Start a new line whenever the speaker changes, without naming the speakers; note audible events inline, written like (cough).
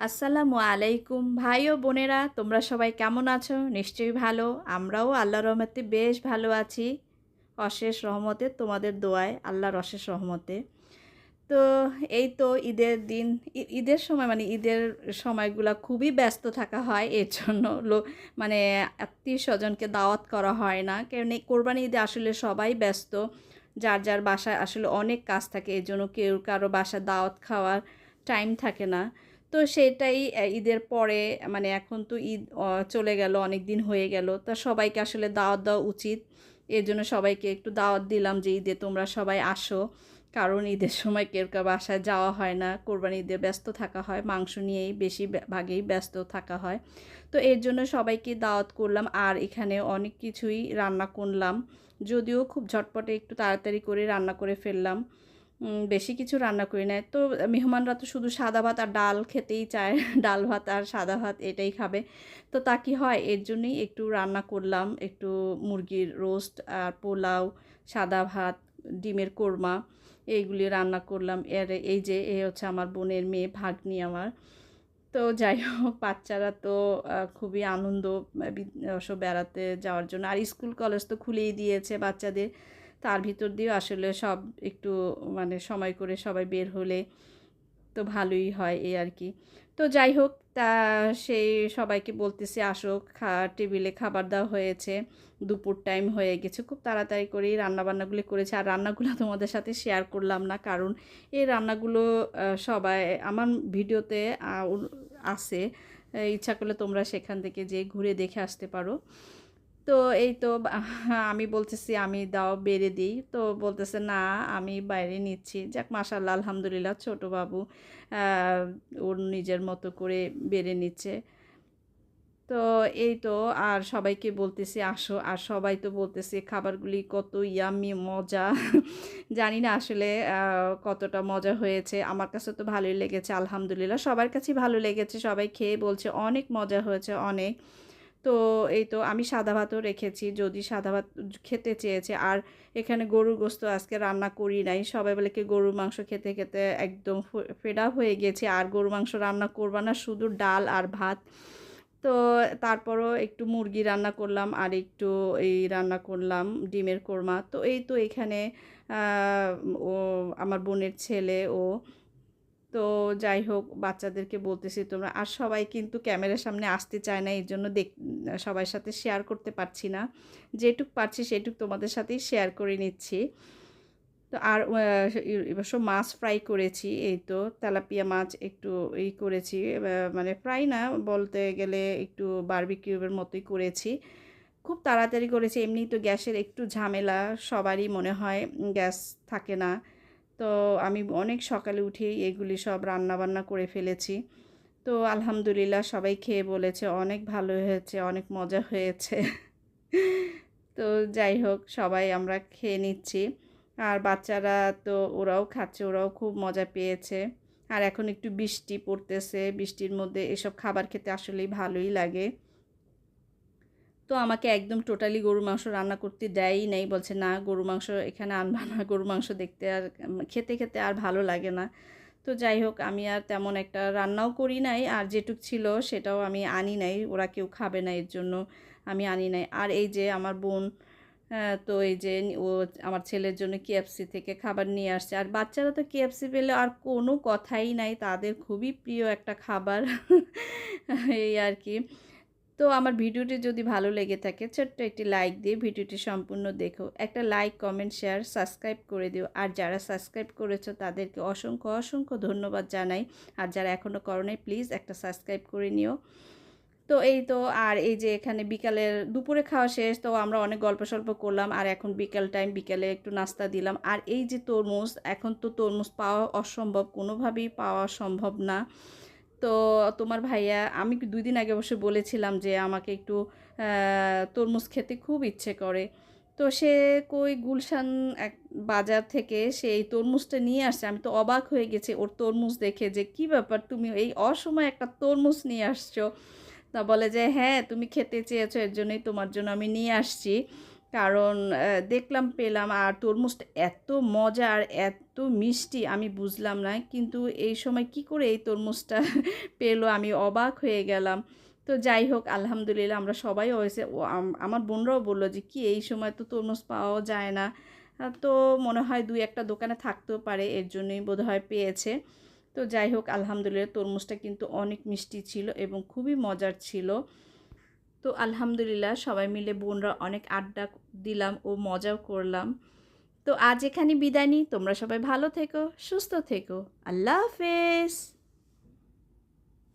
আসসালামু আলাইকুম। ভাই ও বোনেরা, তোমরা সবাই কেমন আছো? নিশ্চয়ই ভালো। আমরাও আল্লাহর রহমতে বেশ ভালো আছি। অশেষ রহমতে, তোমাদের দোয়ায়, আল্লাহর অশেষ রহমতে। তো এই তো ঈদের দিন ঈদের সময় মানে ঈদের সময়গুলো খুবই ব্যস্ত থাকা হয়। এর জন্য লো- মানে আত্মীয় স্বজনকে দাওয়াত করা হয় না। কারণ এই কোরবানি ঈদে আসলে সবাই ব্যস্ত। যার যার বাসায় আসলে অনেক কাজ থাকে। এর জন্য কেউ কারও বাসায় দাওয়াত খাওয়ার টাইম থাকে না। তো সেটাই ঈদের পরে মানে এখন তো ঈদ চলে গেল অনেক দিন হয়ে গেল। তা সবাইকে আসলে দাওয়াত দেওয়া উচিত। এর জন্য সবাইকে একটু দাওয়াত দিলাম যে, ঈদে তোমরা সবাই আসো। কারণ ঈদের সময় কেউ কেউ বাসায় যাওয়া হয় না। কোরবানি ঈদে ব্যস্ত থাকা হয়। মাংস নিয়েই বেশি ভাগেই ব্যস্ত থাকা হয়। তো এর জন্য সবাইকে দাওয়াত করলাম। আর এখানে অনেক কিছুই রান্না করলাম। যদিও খুব ঝটপটে একটু তাড়াতাড়ি করে রান্না করে ফেললাম। বেশি কিছু রান্না করি না। তো, মেহমানরা তো শুধু সাদা ভাত আর ডাল খেতেই চায়। (laughs) ডাল ভাত আর সাদা ভাত এটাই খাবে। তো তা কি হয়? এর জন্যই একটু রান্না করলাম। একটু মুরগির রোস্ট আর পোলাও, সাদা ভাত, ডিমের কোরমা এইগুলি রান্না করলাম। এর, এই যে, এ হচ্ছে আমার বোনের মেয়ে, ভাগ্নি আমার। তো যাই হোক, বাচ্চারা তো খুবই আনন্দ বেড়াতে যাওয়ার জন্য। আর স্কুল, কলেজ তো খুলেই দিয়েছে বাচ্চাদের। তার ভিতর দিয়েও আসলে সব একটু মানে সময় করে সবাই বের হলে তো ভালোই হয় এই আর কি। তো যাই হোক, তা সেই সবাইকে বলতেছি আসো খা, টেবিলে খাবার দেওয়া হয়েছে, দুপুর টাইম হয়ে গেছে। খুব তাড়াতাড়ি করেই রান্নাবান্নাগুলি করেছে। আর রান্নাগুলো তোমাদের সাথে শেয়ার করলাম না, কারণ এই রান্নাগুলো সবাই, আমার ভিডিওতে আছে। ইচ্ছা করলে তোমরা সেখান থেকে যে ঘুরে দেখে আসতে পারো। তো এই তো (laughs) আমি বলতেছি আমি দাও বেড়ে দিই। তো বলতেছে, না, আমি বাইরে নিচ্ছি। যাক মাশাল্লাহ আলহামদুলিল্লাহ, ছোট বাবু ওর নিজের মতো করে বেড়ে নিচ্ছে। তো এই তো, আর সবাইকে বলতেছি, আসো। আর সবাই তো বলতেছে, খাবারগুলি কত ইয়াম্মি, মজা। (laughs) জানি না আসলে কতটা মজা হয়েছে। আমার কাছে তো ভালোই লেগেছে, আলহামদুলিল্লাহ। সবার কাছেই ভালো লেগেছে। সবাই খেয়ে বলছে, অনেক মজা হয়েছে, অনেক। তো এই তো আমি সাদা ভাতও রেখেছি, যদি সাদা ভাত খেতে চেয়েছে। আর এখানে গরুর গোস্ত আজকে রান্না করি নাই, সবাই বলে কি গরুর মাংস খেতে খেতে একদম ফেডা হয়ে গেছে। আর গরুর মাংস রান্না করবা না, শুধু ডাল আর ভাত। তো তারপরও একটু মুরগি রান্না করলাম, আর একটু এই রান্না করলাম ডিমের কোরমা। তো এই তো এখানে আমার বোনের ছেলে, ও তো যাই হোক বাচ্চাদেরকে বলতেছি তোমরা, আর সবাই কিন্তু ক্যামেরার সামনে আসতে চায় না এই জন্য দেখ সবার সাথে শেয়ার করতে পারছি না। যেটুক পারছি সেটুক তোমাদের সাথেই শেয়ার করে নিচ্ছি। তো আর এবছর মাছ ফ্রাই করেছি, এই তো তেলাপিয়া মাছ একটু এই করেছি মানে ফ্রাই না, বলতে গেলে একটু বারবিকিউবের মতোই করেছি। খুব তাড়াতাড়ি করেছি এমনি তো গ্যাসের একটু ঝামেলা, সবারই মনে হয় গ্যাস থাকে না। তো আমি অনেক সকালে উঠেই এগুলি সব রান্না বান্না করে ফেলেছি। তো আলহামদুলিল্লাহ সবাই খেয়ে বলেছে, অনেক ভালো হয়েছে, অনেক মজা হয়েছে। তো যাই হোক, সবাই আমরা খেয়ে নিচ্ছি। আর বাচ্চারা তো ওরাও খাচ্ছে, ওরাও খুব মজা পেয়েছে। আর এখন একটু বৃষ্টি পড়তেছে, বৃষ্টির মধ্যে এসব খাবার খেতে আসলেই ভালোই লাগে। তো আমাকে একদম টোটালি গরুর মাংস রান্না করতে দেয়ই নাই। বলছে, না গরু মাংস এখানে আনবা না। গরু মাংস দেখতে আর খেতে খেতে আর ভালো লাগে না। তো যাই হোক, আমি আর তেমন একটা রান্নাও করি নাই। আর যেটুক ছিল সেটাও আমি আনি নাই। ওরা কেউ খাবে না এর জন্য আমি আনি নাই। আর এই যে আমার বোন তো এই যে ও আমার ছেলের জন্য কেএফসি থেকে খাবার নিয়ে আসছে। আর বাচ্চারা তো কেএফসি পেলে আর কোনো কথাই নাই। তাদের খুবই প্রিয় একটা খাবার। (laughs) এই আর কি। তো আমার ভিডিওটি যদি ভালো লেগে থাকে, ছোট্ট একটি লাইক দিয়ে ভিডিওটি সম্পূর্ণ দেখো। একটা লাইক কমেন্ট শেয়ার সাবস্ক্রাইব করে দিও। আর যারা সাবস্ক্রাইব করেছ, তাদেরকে অসংখ্য অসংখ্য ধন্যবাদ জানাই। আর যারা এখনও করো নাই প্লিজ একটা সাবস্ক্রাইব করে নিও। তো এই তো, আর এই যে এখানে বিকালের দুপুরে খাওয়া শেষ, তো আমরা অনেক গল্প সল্প করলাম। আর এখন বিকাল টাইম বিকালে একটু নাস্তা দিলাম। আর এই যে তরমুজ, এখন তো তরমুজ পাওয়া অসম্ভব, কোনোভাবেই পাওয়া সম্ভব না। তো তোমার ভাইয়া, আমি দুই দিন আগে অবশ্য বলেছিলাম যে আমাকে একটু তরমুজ খেতে খুব ইচ্ছে করে। তো সে কই গুলশান এক বাজার থেকে সে এই তরমুজটা নিয়ে আসছে। আমি তো অবাক হয়ে গেছি ওর তরমুজ দেখে যে, কি ব্যাপার তুমি এই অসময়ে একটা তরমুজ নিয়ে আসছো? তা বলে যে হ্যাঁ তুমি খেতে চেয়েছো, এর জন্যই তোমার জন্য আমি নিয়ে আসছি। কারণ দেখলাম, পেলাম আর তরমুজটা এত মজা আর এত মিষ্টি আমি বুঝলাম না। কিন্তু এই সময় কি করে এই তরমুজটা (laughs) পেল? আমি অবাক হয়ে গেলাম। তো যাই হোক, আলহামদুলিল্লাহ আমরা সবাই হয়েছে। আমার বোনরাও বলল যে, কি এই সময় তো তরমুজ পাওয়া যায় না। তো মনে হয় দুই একটা দোকানে থাকতেও পারে, এর জন্যই বোধহয় পেয়েছে। তো যাই হোক, আলহামদুলিল্লাহ তরমুজটা কিন্তু অনেক মিষ্টি ছিল এবং খুবই মজার ছিল। তো আলহামদুলিল্লাহ সবাই মিলে বোনরা অনেক আড্ডা দিলাম ও মজাও করলাম। তো আজ এখানে বিদায় নিই। তোমরা সবাই ভালো থেকো, সুস্থ থেকো। আল্লাহ হাফেজ।